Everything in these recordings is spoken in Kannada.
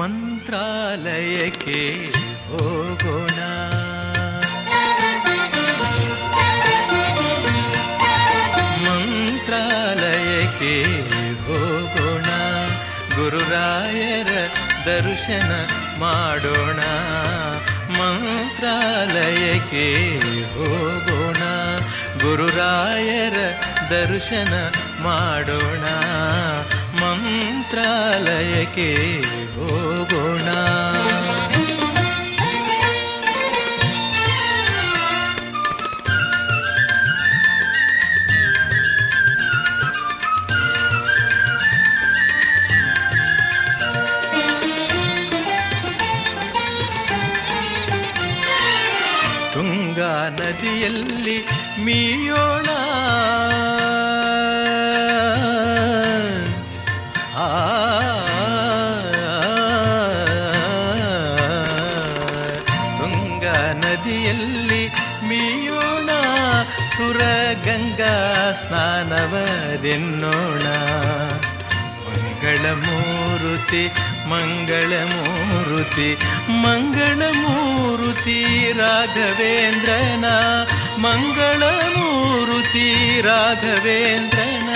ಮಂತ್ರಾಲಯಕ್ಕೆ ಹೋಗೋಣ. ಮಂತ್ರಾಲಯಕ್ಕೆ ಹೋಗೋಣ. ಗುರುರಾಯರ ದರ್ಶನ ಮಾಡೋಣ. ಮಂತ್ರಾಲಯಕ್ಕೆ ಹೋಗೋಣ. ಗುರುರಾಯರ ದರ್ಶನ ಮಾಡೋಣ. ಮಂತ್ರಾಲಯಕ್ಕೆ ಹೋಗೋಣ. ತುಂಗಾ ನದಿಯಲ್ಲಿ ಮೀಯೋಣ ನದಿಯಲ್ಲಿ ಮೀಯೋಣ ಸುರಗಂಗಾ ಸ್ನಾನವದೆನ್ನೋಣ ಮಂಗಳಮೂರುತಿ ಮಂಗಳ ಮೂರುತಿ ರಾಘವೇಂದ್ರನ ಮಂಗಳಮೂರುತಿ ರಾಘವೇಂದ್ರನ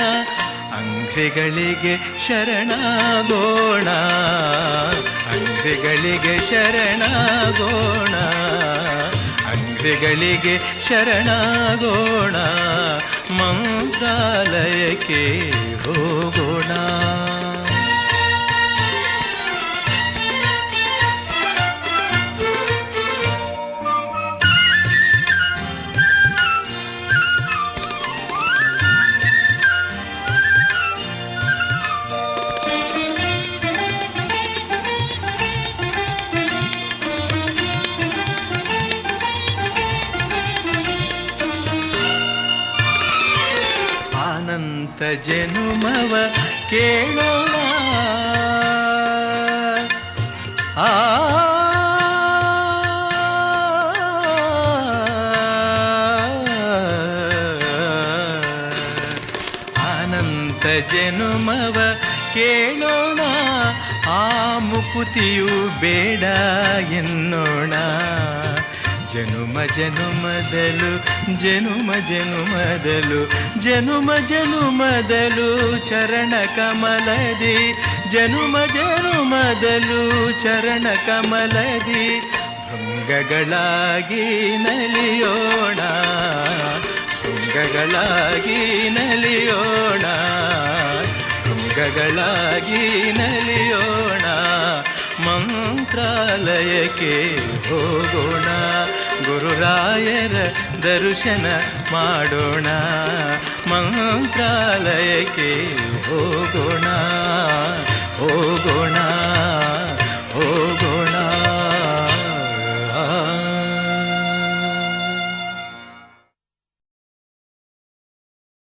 ಅಂಗ್ರಿಗಳಿಗೆ ಶರಣಾಗೋಣ ಅಂಗ್ರಿಗಳಿಗೆ ಶರಣಾಗೋಣ. ಅಂಗ್ರಿಗಳಿಗೆ ಶರಣಾಗೋಣ ಮಂತ್ರಾಲಯಕ್ಕೆ ಹೋಗೋಣ. ಅನಂತ ಜನುಮವ ಕೇಳೋಣ ಆ ಅನಂತ ಜನುಮವ ಕೇಳೋಣ ಆ ಮುಕುತಿಯು ಬೇಡ ಎನ್ನೋಣ ಜನುಮ ಜನುಮದಲು ಜನುಮ ಜನುಮದಲು ಜನುಮ ಜನುಮದಲು ಚರಣ ಕಮಲದಿ, ಜನುಮ ಜನುಮದಲು ಚರಣ ಕಮಲದಿ, ಭೃಂಗಗಳಾಗಿ ನಲಿಯೋಣ ಭೃಂಗಗಳಾಗಿ ನಲಿಯೋಣ ಭೃಂಗಗಳಾಗಿ ನಲಿಯೋಣ, ಮಂತ್ರಾಲಯಕ್ಕೆ ಹೋಗೋಣ. ಗುರುರಾಯರ ದರ್ಶನ ಮಾಡೋಣ. ಮಂತ್ರಾಲಯಕ್ಕೆ ಹೋಗೋಣ